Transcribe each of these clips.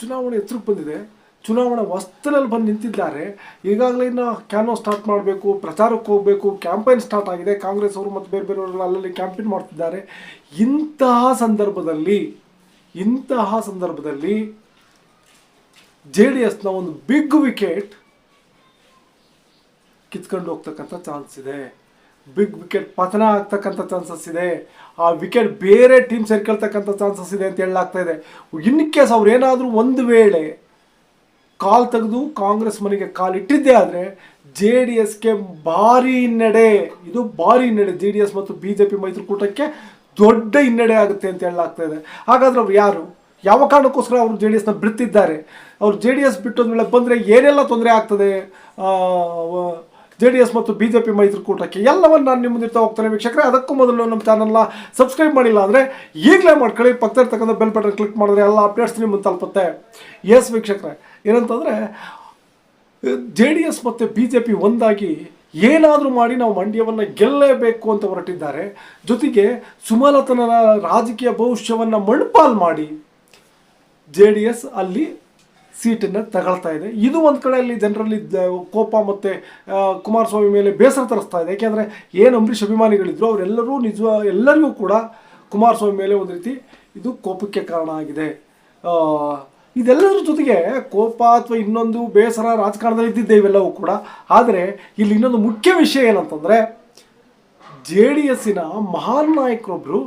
ಚುನಾವಣೆ ಎತ್ತರಕ್ಕೆ ಬಂದಿದೆ. ಚುನಾವಣಾ ವಸ್ತುನಲ್ಲಿ ಬಂದು ನಿಂತಿದ್ದಾರೆ. ಈಗಾಗಲೇ ಇನ್ನು ಕ್ಯಾನೋ ಸ್ಟಾರ್ಟ್ ಮಾಡಬೇಕು, ಪ್ರಚಾರಕ್ಕೆ ಹೋಗಬೇಕು, ಕ್ಯಾಂಪೇನ್ ಸ್ಟಾರ್ಟ್ ಆಗಿದೆ. ಕಾಂಗ್ರೆಸ್ ಅವರು ಮತ್ತು ಬೇರೆ ಬೇರೆಯವರೆಲ್ಲ ಅಲ್ಲಲ್ಲಿ ಕ್ಯಾಂಪೇನ್ ಮಾಡ್ತಿದ್ದಾರೆ. ಇಂತಹ ಸಂದರ್ಭದಲ್ಲಿ ಇಂತಹ ಸಂದರ್ಭದಲ್ಲಿ ಜೆ ಡಿ ಎಸ್ನ ಒಂದು ಬಿಗ್ ವಿಕೆಟ್ ಕಿತ್ಕೊಂಡು ಹೋಗ್ತಕ್ಕಂಥ ಚಾನ್ಸ್ ಇದೆ. ಬಿಗ್ ವಿಕೆಟ್ ಪತನ ಆಗ್ತಕ್ಕಂಥ ಚಾನ್ಸಸ್ ಇದೆ. ಆ ವಿಕೆಟ್ ಬೇರೆ ಟೀಮ್ ಸೇರ್ಕೊಳ್ತಕ್ಕಂಥ ಚಾನ್ಸಸ್ ಇದೆ ಅಂತ ಹೇಳಲಾಗ್ತಾ ಇದೆ. ಇನ್ ಕೇಸ್ ಅವ್ರು ಏನಾದರೂ ಒಂದು ವೇಳೆ ಕಾಲ್ ತೆಗೆದು ಕಾಂಗ್ರೆಸ್ ಮನೆಗೆ ಕಾಲಿಟ್ಟಿದ್ದೇ ಆದರೆ ಜೆ ಡಿ ಎಸ್ಗೆ ಭಾರಿ ಹಿನ್ನಡೆ, ಇದು ಭಾರಿ ಹಿನ್ನಡೆ ಜೆ ಡಿ ಎಸ್ ಮತ್ತು ಬಿ ಜೆ ಪಿ ಮೈತ್ರಿಕೂಟಕ್ಕೆ ದೊಡ್ಡ ಹಿನ್ನಡೆ ಆಗುತ್ತೆ ಅಂತ ಹೇಳಲಾಗ್ತಾ ಇದೆ. ಹಾಗಾದ್ರೆ ಅವ್ರು ಯಾರು? ಯಾವ ಕಾರಣಕ್ಕೋಸ್ಕರ ಅವರು ಜೆ ಡಿ ಎಸ್ನ ಬಿಡ್ತಿದ್ದಾರೆ? ಅವ್ರು ಜೆ ಡಿ ಎಸ್ ಬಿಟ್ಟೋದ ಬಂದರೆ ಏನೆಲ್ಲ ತೊಂದರೆ ಆಗ್ತದೆ? ಜೆ ಡಿ ಎಸ್ ಮತ್ತು ಬಿ ಜೆ ಪಿ ಮೈತ್ರಿಕೂಟಕ್ಕೆ ಎಲ್ಲವನ್ನು ನಾನು ನಿಮ್ಮ ಮುಂದಿರ್ತಾ ಹೋಗ್ತೇನೆ ವೀಕ್ಷಕರೇ. ಅದಕ್ಕೂ ಮೊದಲು ನಮ್ಮ ಚಾನಲ್ನ ಸಬ್ಸ್ಕ್ರೈಬ್ ಮಾಡಿಲ್ಲ ಅಂದರೆ ಈಗಲೇ ಮಾಡ್ಕೊಳ್ಳಿ. ಪಕ್ಕದರ್ತಕ್ಕಂಥ ಬೆಲ್ ಬಟನ್ ಕ್ಲಿಕ್ ಮಾಡಿದ್ರೆ ಎಲ್ಲ ಅಪ್ಡೇಟ್ಸ್ ನಿಮ್ಮ ತಲುಪುತ್ತೆ. ಎಸ್ ವೀಕ್ಷಕರೇ. ಏನಂತಂದರೆ ಜೆ ಡಿ ಎಸ್ ಮತ್ತು ಬಿ ಜೆ ಪಿ ಒಂದಾಗಿ ಏನಾದರೂ ಮಾಡಿ ನಾವು ಮಂಡ್ಯವನ್ನು ಗೆಲ್ಲಲೇಬೇಕು ಅಂತ ಹೊರಟಿದ್ದಾರೆ. ಜೊತೆಗೆ ಸುಮಲತನ ರಾಜಕೀಯ ಭವಿಷ್ಯವನ್ನು ಮಣ್ಪಾಲ್ ಮಾಡಿ ಜೆ ಡಿ ಎಸ್ ಅಲ್ಲಿ ಸೀಟನ್ನು ತಗೊಳ್ತಾ ಇದೆ. ಇದು ಒಂದು ಕಡೆಯಲ್ಲಿ ಜನರಲ್ಲಿ ಕೋಪ ಮತ್ತು ಕುಮಾರಸ್ವಾಮಿ ಮೇಲೆ ಬೇಸರ ತರಿಸ್ತಾ ಇದೆ. ಯಾಕೆಂದರೆ ಏನು ಅಂಬರೀಷ್ ಅಭಿಮಾನಿಗಳಿದ್ರು ಅವರೆಲ್ಲರೂ ನಿಜ, ಎಲ್ಲರಿಗೂ ಕೂಡ ಕುಮಾರಸ್ವಾಮಿ ಮೇಲೆ ಒಂದು ರೀತಿ ಇದು ಕೋಪಕ್ಕೆ ಕಾರಣ ಆಗಿದೆ. ಇದೆಲ್ಲದರ ಜೊತೆಗೆ ಕೋಪ ಅಥವಾ ಇನ್ನೊಂದು ಬೇಸರ ರಾಜಕಾರಣದಲ್ಲಿ ಇದ್ದಿದ್ದೆ ಇವೆಲ್ಲವೂ ಕೂಡ. ಆದರೆ ಇಲ್ಲಿ ಇನ್ನೊಂದು ಮುಖ್ಯ ವಿಷಯ ಏನಂತಂದರೆ ಜೆ ಡಿ ಎಸ್ಸಿನ ಮಹಾನ್ ನಾಯಕರೊಬ್ಬರು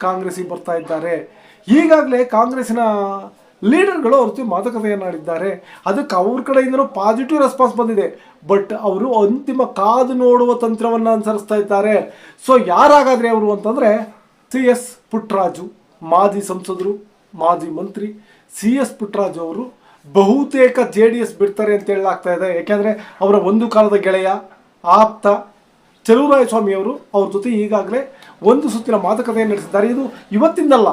ಕಾಂಗ್ರೆಸ್ಸಿಗೆ ಬರ್ತಾ ಇದ್ದಾರೆ. ಈಗಾಗಲೇ ಕಾಂಗ್ರೆಸ್ಸಿನ ಲೀಡರ್ಗಳು ಅವ್ರ ಜೊತೆ ಮಾತುಕತೆಯನ್ನು ಆಡಿದ್ದಾರೆ ಅದಕ್ಕೆ ಅವ್ರ ಕಡೆಯಿಂದಲೂ ಪಾಸಿಟಿವ್ ರೆಸ್ಪಾನ್ಸ್ ಬಂದಿದೆ. ಬಟ್ ಅವರು ಅಂತಿಮ ಕಾದು ನೋಡುವ ತಂತ್ರವನ್ನು ಅನುಸರಿಸ್ತಾ ಇದ್ದಾರೆ. ಸೊ ಯಾರಾಗಾದರೆ ಅವರು ಅಂತಂದರೆ, ಸಿ ಎಸ್ ಪುಟ್ಟರಾಜು ಮಾಜಿ ಸಂಸದರು, ಮಾಜಿ ಮಂತ್ರಿ, ಸಿ ಎಸ್ ಪುಟ್ಟರಾಜು ಅವರು ಬಹುತೇಕ ಜೆ ಡಿ ಎಸ್ ಬಿಡ್ತಾರೆ ಅಂತ ಹೇಳಲಾಗ್ತಾ ಇದೆ. ಯಾಕೆಂದರೆ ಅವರ ಒಂದು ಕಾಲದ ಗೆಳೆಯ, ಆಪ್ತ ಚಲುವರಾಯ ಸ್ವಾಮಿ ಅವರು ಅವ್ರ ಜೊತೆ ಈಗಾಗಲೇ ಒಂದು ಸುತ್ತಿನ ಮಾತುಕತೆಯನ್ನು ನಡೆಸಿದ್ದಾರೆ. ಇದು ಇವತ್ತಿಂದಲ್ಲ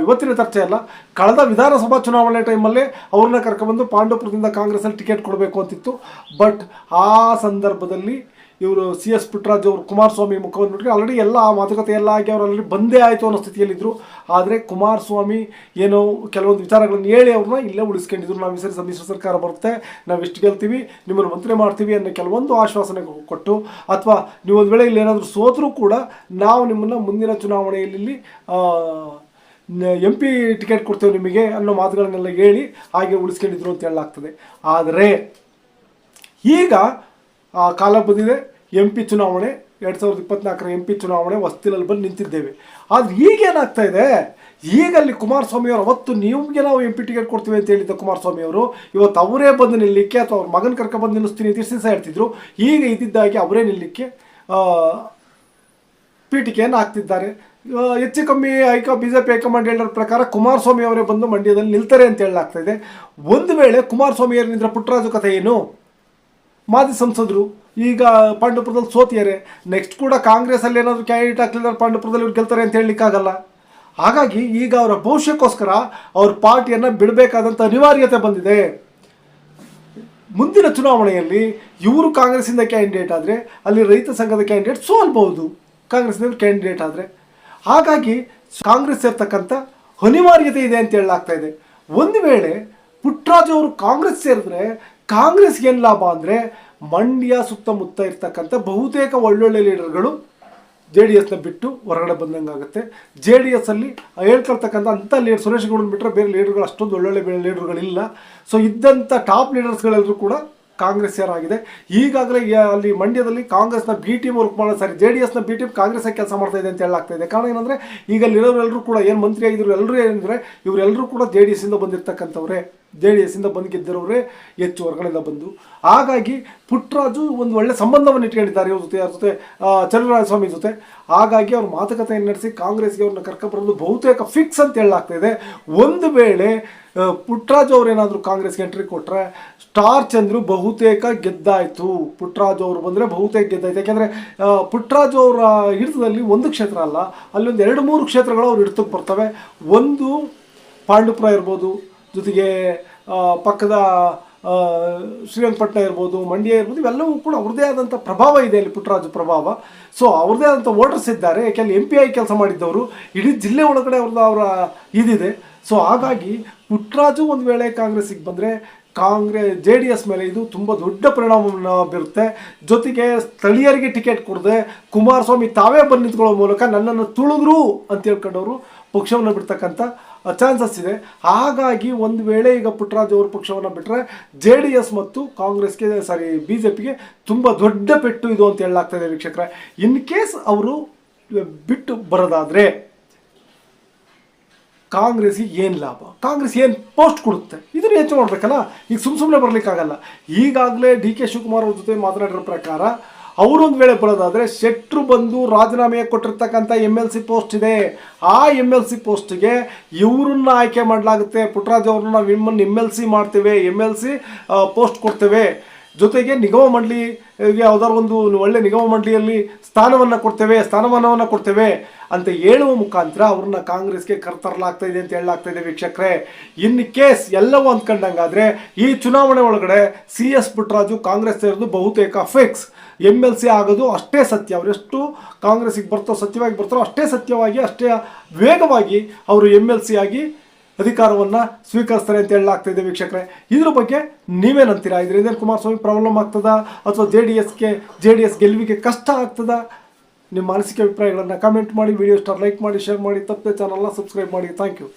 ಇವತ್ತಿನ ಚರ್ಚೆ ಅಲ್ಲ. ಕಳೆದ ವಿಧಾನಸಭಾ ಚುನಾವಣೆ ಟೈಮಲ್ಲೇ ಅವ್ರನ್ನ ಕರ್ಕೊಂಡ್ಬಂದು ಪಾಂಡವಪುರದಿಂದ ಕಾಂಗ್ರೆಸ್ಸಲ್ಲಿ ಟಿಕೆಟ್ ಕೊಡಬೇಕು ಅಂತಿತ್ತು. ಬಟ್ ಆ ಸಂದರ್ಭದಲ್ಲಿ ಇವರು ಸಿ ಎಸ್ ಪುಟ್ರಾಜ್ ಅವರು ಕುಮಾರಸ್ವಾಮಿ ಮುಖವನ್ನು ನೋಡಿದ್ರೆ ಆಲ್ರೆಡಿ ಎಲ್ಲ ಆ ಮಾತುಕತೆ ಎಲ್ಲ ಆಗಿ ಅವರು ಆಲ್ರೆಡಿ ಬಂದೇ ಆಯಿತು ಅನ್ನೋ ಸ್ಥಿತಿಯಲ್ಲಿದ್ದರು ಆದರೆ ಕುಮಾರಸ್ವಾಮಿ ಏನೋ ಕೆಲವೊಂದು ವಿಚಾರಗಳನ್ನು ಹೇಳಿ ಅವ್ರನ್ನ ಇಲ್ಲೇ ಉಳಿಸ್ಕೊಂಡಿದ್ರು. ನಾವು ಈ ಸರಿ ಸಮ್ಮಿಶ್ರ ಸರ್ಕಾರ ಬರುತ್ತೆ, ನಾವು ಎಷ್ಟು ಗೆಲ್ತೀವಿ, ನಿಮ್ಮನ್ನು ಮಂತ್ರಿ ಮಾಡ್ತೀವಿ ಅನ್ನೋ ಕೆಲವೊಂದು ಆಶ್ವಾಸನೆ ಕೊಟ್ಟು, ಅಥವಾ ನೀವು ಒಂದು ವೇಳೆ ಇಲ್ಲಿ ಏನಾದರೂ ಸೋತರೂ ಕೂಡ ನಾವು ನಿಮ್ಮನ್ನು ಮುಂದಿನ ಚುನಾವಣೆಯಲ್ಲಿ ಎಂ ಪಿ ಟಿಕೆಟ್ ಕೊಡ್ತೇವೆ ನಿಮಗೆ ಅನ್ನೋ ಮಾತುಗಳನ್ನೆಲ್ಲ ಹೇಳಿ ಹಾಗೆ ಉಳಿಸ್ಕೊಂಡಿದ್ರು ಅಂತ ಹೇಳಲಾಗ್ತದೆ. ಆದರೆ ಈಗ ಆ ಕಾಲ ಬಂದಿದೆ. ಎಂ ಪಿ ಚುನಾವಣೆ ಎರಡು ಸಾವಿರದ ಇಪ್ಪತ್ನಾಲ್ಕರ ಎಂ ಪಿ ಚುನಾವಣೆ ಹೊಸ್ತಿಲಲ್ಲಿ ಬಂದು ನಿಂತಿದ್ದೇವೆ. ಆದರೆ ಈಗೇನಾಗ್ತಾ ಇದೆ? ಈಗ ಅಲ್ಲಿ ಕುಮಾರಸ್ವಾಮಿ ಅವರು ಅವತ್ತು ನಿಮಗೆ ನಾವು ಎಂ ಪಿ ಟಿಕೆಟ್ ಕೊಡ್ತೀವಿ ಅಂತ ಹೇಳಿದ್ದ ಕುಮಾರಸ್ವಾಮಿ ಅವರು ಇವತ್ತು ಅವರೇ ಬಂದು ನಿಲ್ಲಲಿಕ್ಕೆ ಅಥವಾ ಅವ್ರ ಮಗನ ಕರ್ಕೊಂಡ್ಬಂದು ನಿಲ್ಲಿಸ್ತೀನಿ ಅಂತ ಸಹ ಹೇಳ್ತಿದ್ರು. ಈಗ ಇದ್ದಿದ್ದಾಗಿ ಅವರೇ ನಿಲ್ಲಲಿಕ್ಕೆ ಆ, ಪೀಠಿಕೆಯನ್ನು ಹಾಕ್ತಿದ್ದಾರೆ. ಹೆಚ್ಚು ಕಮ್ಮಿ ಹೈಕ B J P high command ಹೇಳೋರ ಪ್ರಕಾರ ಕುಮಾರಸ್ವಾಮಿ ಅವರೇ ಬಂದು ಮಂಡ್ಯದಲ್ಲಿ ನಿಲ್ತಾರೆ ಅಂತ ಹೇಳಲಾಗ್ತಾ ಇದೆ. ಒಂದು ವೇಳೆ ಕುಮಾರಸ್ವಾಮಿ ಅವರಿಂದ ಪುಟ್ಟರಾಜು ಕಥೆ ಏನು? ಮಾಜಿ ಸಂಸದರು, ಈಗ ಪಾಂಡವಪುರದಲ್ಲಿ ಸೋತಿದ್ದಾರೆ. ನೆಕ್ಸ್ಟ್ ಕೂಡ ಕಾಂಗ್ರೆಸ್ಸಲ್ಲಿ ಏನಾದರೂ ಕ್ಯಾಂಡಿಡೇಟ್ ಹಾಕ್ಲಿಲ್ಲ ಪಾಂಡವಪುರದಲ್ಲಿ ಇವ್ರು ಗೆಲ್ತಾರೆ ಅಂತ ಹೇಳಲಿಕ್ಕಾಗಲ್ಲ ಹಾಗಾಗಿ ಈಗ ಅವರ ಭವಿಷ್ಯಕ್ಕೋಸ್ಕರ ಅವ್ರ ಪಾರ್ಟಿಯನ್ನು ಬಿಡಬೇಕಾದಂಥ ಅನಿವಾರ್ಯತೆ ಬಂದಿದೆ. ಮುಂದಿನ ಚುನಾವಣೆಯಲ್ಲಿ ಇವರು ಕಾಂಗ್ರೆಸ್ಸಿಂದ ಕ್ಯಾಂಡಿಡೇಟ್ ಆದರೆ, ಅಲ್ಲಿ ರೈತ ಸಂಘದ ಕ್ಯಾಂಡಿಡೇಟ್ ಸೋಲ್ಬಹುದು. ಕಾಂಗ್ರೆಸ್ನವ್ರು ಕ್ಯಾಂಡಿಡೇಟ್ ಆದರೆ. ಹಾಗಾಗಿ ಕಾಂಗ್ರೆಸ್ ಸೇರ್ತಕ್ಕಂಥ ಅನಿವಾರ್ಯತೆ ಇದೆ ಅಂತ ಹೇಳಲಾಗ್ತಾ ಇದೆ. ಒಂದು ವೇಳೆ ಪುಟ್ಟರಾಜು ಅವರು ಕಾಂಗ್ರೆಸ್ ಸೇರಿದ್ರೆ ಕಾಂಗ್ರೆಸ್ಗೆ ಏನು ಲಾಭ ಅಂದರೆ ಮಂಡ್ಯ ಸುತ್ತಮುತ್ತ ಇರ್ತಕ್ಕಂಥ ಬಹುತೇಕ ಒಳ್ಳೊಳ್ಳೆ ಲೀಡರ್ಗಳು ಜೆ ಡಿ ಎಸ್ನ ಬಿಟ್ಟು ಹೊರಗಡೆ ಬಂದಂಗೆ ಆಗುತ್ತೆ. ಜೆ ಡಿ ಎಸ್ ಅಲ್ಲಿ ಹೇಳ್ಕೊಳ್ತಕ್ಕಂಥ ಅಂಥ ಲೀಡರ್ ಸುರೇಶ್ ಗೌಡನ ಬಿಟ್ಟರೆ ಬೇರೆ ಲೀಡರ್ಗಳು ಅಷ್ಟೊಂದು ಒಳ್ಳೊಳ್ಳೆ ಲೀಡರ್ಗಳಿಲ್ಲ. ಸೊ ಇದ್ದಂಥ ಟಾಪ್ ಲೀಡರ್ಸ್ಗಳೆಲ್ಲರೂ ಕೂಡ ಕಾಂಗ್ರೆಸ್ ಆಗಿದೆ ಈಗಾಗಲೇ ಅಲ್ಲಿ ಮಂಡ್ಯದಲ್ಲಿ ಕಾಂಗ್ರೆಸ್ನ ಬಿ ಟೀಮ್ ವರ್ಕ್ ಮಾಡೋ ಸಾರಿ ಜೆ ಡಿ ಎಸ್ನ ಬಿ ಟೀಮ್ ಕಾಂಗ್ರೆಸ್ ಕೆಲಸ ಮಾಡ್ತಾ ಇದೆ ಅಂತ ಹೇಳಲಾಗ್ತಾ ಇದೆ. ಕಾರಣ ಏನಂದರೆ, ಈಗ ಅಲ್ಲಿರೋರೆಲ್ಲರೂ ಕೂಡ ಏನು ಮಂತ್ರಿ ಆಗಿದ್ರು ಎಲ್ಲರೂ ಏನಂದರೆ ಇವರೆಲ್ಲರೂ ಕೂಡ ಜೆ ಡಿ ಎಸ್ಸಿಂದ ಬಂದಿರತಕ್ಕಂಥವ್ರೆ. ಜೆ ಡಿ ಎಸ್ಸಿಂದ ಬಂದು ಗೆದ್ದಿರೋರೇ ಹೆಚ್ಚು ಹೊರಗಡೆಯಿಂದ ಬಂದು. ಹಾಗಾಗಿ ಪುಟ್ಟರಾಜು ಒಂದು ಒಳ್ಳೆ ಸಂಬಂಧವನ್ನು ಇಟ್ಕೊಂಡಿದ್ದಾರೆ ಇವ್ರ ಜೊತೆ, ಅವ್ರ ಜೊತೆ ಚಲುವರಾಯ ಸ್ವಾಮಿ ಜೊತೆ. ಹಾಗಾಗಿ ಅವ್ರ ಮಾತುಕತೆಯನ್ನು ನಡೆಸಿ ಕಾಂಗ್ರೆಸ್ಗೆ ಅವ್ರನ್ನ ಕರ್ಕೊಂಬರೋದು ಬಹುತೇಕ ಫಿಕ್ಸ್ ಅಂತ ಹೇಳಲಾಗ್ತಾ ಇದೆ. ಒಂದು ವೇಳೆ ಪುಟ್ಟರಾಜು ಅವ್ರೇನಾದರೂ ಕಾಂಗ್ರೆಸ್ಗೆ ಎಂಟ್ರಿ ಕೊಟ್ಟರೆ ಸ್ಟಾರ್ ಚಂದ್ರು ಬಹುತೇಕ ಗೆದ್ದಾಯಿತು. ಪುಟ್ಟರಾಜು ಅವರು ಬಂದರೆ ಬಹುತೇಕ ಗೆದ್ದಾಯ್ತು. ಯಾಕೆಂದರೆ ಪುಟ್ಟರಾಜು ಅವರ ಹಿಡಿತದಲ್ಲಿ ಒಂದು ಕ್ಷೇತ್ರ ಅಲ್ಲ ಅಲ್ಲಿ ಒಂದು ಎರಡು ಮೂರು ಕ್ಷೇತ್ರಗಳು ಅವ್ರು ಹಿಡಿತಕ್ಕೆ ಬರ್ತವೆ. ಒಂದು ಪಾಂಡುಪುರ ಇರ್ಬೋದು ಜೊತೆಗೆ ಪಕ್ಕದ ಶ್ರೀರಂಗಪಟ್ಟಣ ಇರ್ಬೋದು, ಮಂಡ್ಯ ಇರ್ಬೋದು, ಇವೆಲ್ಲವೂ ಕೂಡ ಅವ್ರದ್ದೇ ಆದಂಥ ಪ್ರಭಾವ ಇದೆ ಅಲ್ಲಿ ಪುಟ್ಟರಾಜು ಪ್ರಭಾವ. ಸೊ ಅವ್ರದೇ ಆದಂಥ ವೋಟರ್ಸ್ ಇದ್ದಾರೆ. ಯಾಕೆಂದರೆ ಎಂ ಪಿ ಐ ಕೆಲಸ ಮಾಡಿದ್ದವರು. ಇಡೀ ಜಿಲ್ಲೆ ಒಳಗಡೆ ಅವ್ರದ್ದು ಅವರ ಇದಿದೆ. ಸೊ ಹಾಗಾಗಿ ಪುಟ್ಟರಾಜು ಒಂದು ವೇಳೆ ಕಾಂಗ್ರೆಸ್ಸಿಗೆ ಬಂದರೆ ಕಾಂಗ್ರೆಸ್ ಜೆ ಡಿ ಎಸ್ ಮೇಲೆ ಇದು ತುಂಬ ದೊಡ್ಡ ಪರಿಣಾಮವನ್ನು ಬೀರುತ್ತೆ. ಜೊತೆಗೆ ಸ್ಥಳೀಯರಿಗೆ ಟಿಕೆಟ್ ಕೊಡದೆ, ಕುಮಾರಸ್ವಾಮಿ ತಾವೇ ಬಂದು ನಿಂತ್ಕೊಳ್ಳೋ ಮೂಲಕ ನನ್ನನ್ನು ತುಳಿದ್ರು ಅಂತ ಹೇಳ್ಕೊಂಡವರು ಪಕ್ಷವನ್ನು ಬಿಡ್ತಕ್ಕಂಥ ಚಾನ್ಸಸ್ ಇದೆ ಹಾಗಾಗಿ ಒಂದು ವೇಳೆ ಈಗ ಪುಟ್ಟರಾಜು ಅವರ ಪಕ್ಷವನ್ನು ಬಿಟ್ಟರೆ ಜೆ ಡಿ ಎಸ್ ಮತ್ತು ಕಾಂಗ್ರೆಸ್ಗೆ, ಸಾರಿ, ಬಿ ಜೆ ಪಿಗೆ ತುಂಬ ದೊಡ್ಡ ಪೆಟ್ಟು ಇದು ಅಂತ ಹೇಳಲಾಗ್ತದೆ ವೀಕ್ಷಕರ. ಇನ್ ಕೇಸ್ ಅವರು ಬಿಟ್ಟು ಬರೋದಾದರೆ ಕಾಂಗ್ರೆಸ್ಗೆ ಏನು ಲಾಭ? ಕಾಂಗ್ರೆಸ್ ಏನು ಪೋಸ್ಟ್ ಕೊಡುತ್ತೆ? ಇದನ್ನು ಹೆಚ್ಚು ಮಾಡಬೇಕಲ್ಲ ಈಗ ಸುಮ್ಮ ಸುಮ್ಮನೆ ಬರಲಿಕ್ಕಾಗಲ್ಲ. ಈಗಾಗಲೇ ಡಿ ಕೆ ಶಿವಕುಮಾರ್ ಅವ್ರ ಜೊತೆ ಮಾತನಾಡಿರೋ ಪ್ರಕಾರ ಅವರೊಂದು ವೇಳೆ ಬರೋದಾದರೆ ಶೆಟ್ರು ಬಂದು ರಾಜೀನಾಮೆ ಕೊಟ್ಟಿರ್ತಕ್ಕಂಥ ಎಂ ಎಲ್ ಸಿ ಪೋಸ್ಟ್ ಇದೆ. ಆ ಎಂ ಎಲ್ ಸಿ ಪೋಸ್ಟ್ಗೆ ಇವರನ್ನ ಆಯ್ಕೆ ಮಾಡಲಾಗುತ್ತೆ. ಪುಟ್ಟರಾಜ್ ಅವ್ರನ್ನ ನಾವು ನಿಮ್ಮನ್ನು ಎಂ ಎಲ್ ಸಿ ಮಾಡ್ತೇವೆ. ಎಂ ಎಲ್ ಸಿ ಪೋಸ್ಟ್ ಕೊಡ್ತೇವೆ. ಜೊತೆಗೆ ನಿಗಮ ಮಂಡಳಿಗೆ ಯಾವುದಾದ್ರು ಒಂದು ಒಳ್ಳೆ ನಿಗಮ ಮಂಡಳಿಯಲ್ಲಿ ಸ್ಥಾನವನ್ನು ಕೊಡ್ತೇವೆ, ಸ್ಥಾನಮಾನವನ್ನು ಕೊಡ್ತೇವೆ ಅಂತ ಹೇಳುವ ಮುಖಾಂತರ ಅವ್ರನ್ನ ಕಾಂಗ್ರೆಸ್ಗೆ ಕರ್ತರಲಾಗ್ತಾ ಇದೆ ಅಂತ ಹೇಳಲಾಗ್ತಾ ಇದೆ ವೀಕ್ಷಕರೇ. ಇನ್ ಕೇಸ್ ಎಲ್ಲವೂ ಅಂದ್ಕೊಂಡಂಗಾದ್ರೆ ಈ ಚುನಾವಣೆ ಒಳಗಡೆ ಸಿ ಎಸ್ ಪುಟ್ಟರಾಜು ಕಾಂಗ್ರೆಸ್ ಸೇರಿದು ಬಹುತೇಕ ಫಿಕ್ಸ್. ಎಂ ಎಲ್ ಸಿ ಆಗೋದು ಅಷ್ಟೇ ಸತ್ಯ. ಅವರೆಷ್ಟು ಕಾಂಗ್ರೆಸ್ಗೆ ಬರ್ತೋ ಸತ್ಯವಾಗಿ ಬರ್ತಾರೋ ಅಷ್ಟೇ ಸತ್ಯವಾಗಿ, ಅಷ್ಟೇ ವೇಗವಾಗಿ ಅವರು ಎಂ ಎಲ್ ಸಿ ಆಗಿ ಅಧಿಕಾರವನ್ನು ಸ್ವೀಕರಿಸ್ತಾರೆ ಅಂತ ಹೇಳಲಾಗ್ತಾ ಇದೆ ವೀಕ್ಷಕರೇ. ಇದ್ರ ಬಗ್ಗೆ ನೀವೇನಂತೀರಾ? ಇದರಿಂದ ಕುಮಾರಸ್ವಾಮಿ ಪ್ರಾಬ್ಲಮ್ ಆಗ್ತದ? ಅಥವಾ ಜೆ ಡಿ ಎಸ್ಗೆ, ಜೆ ಡಿ ಎಸ್ ಗೆಲುವಿಗೆ ಕಷ್ಟ ಆಗ್ತದ? ನಿಮ್ಮ ಮಾನಸಿಕ ಅಭಿಪ್ರಾಯಗಳನ್ನು ಕಮೆಂಟ್ ಮಾಡಿ ವಿಡಿಯೋ ಸ್ಟಾರ್ ಲೈಕ್ ಮಾಡಿ ಶೇರ್ ಮಾಡಿ, ತಪ್ಪದೆ ಚಾನಲ್ನ ಸಬ್ಸ್ಕ್ರೈಬ್ ಮಾಡಿ. Thank you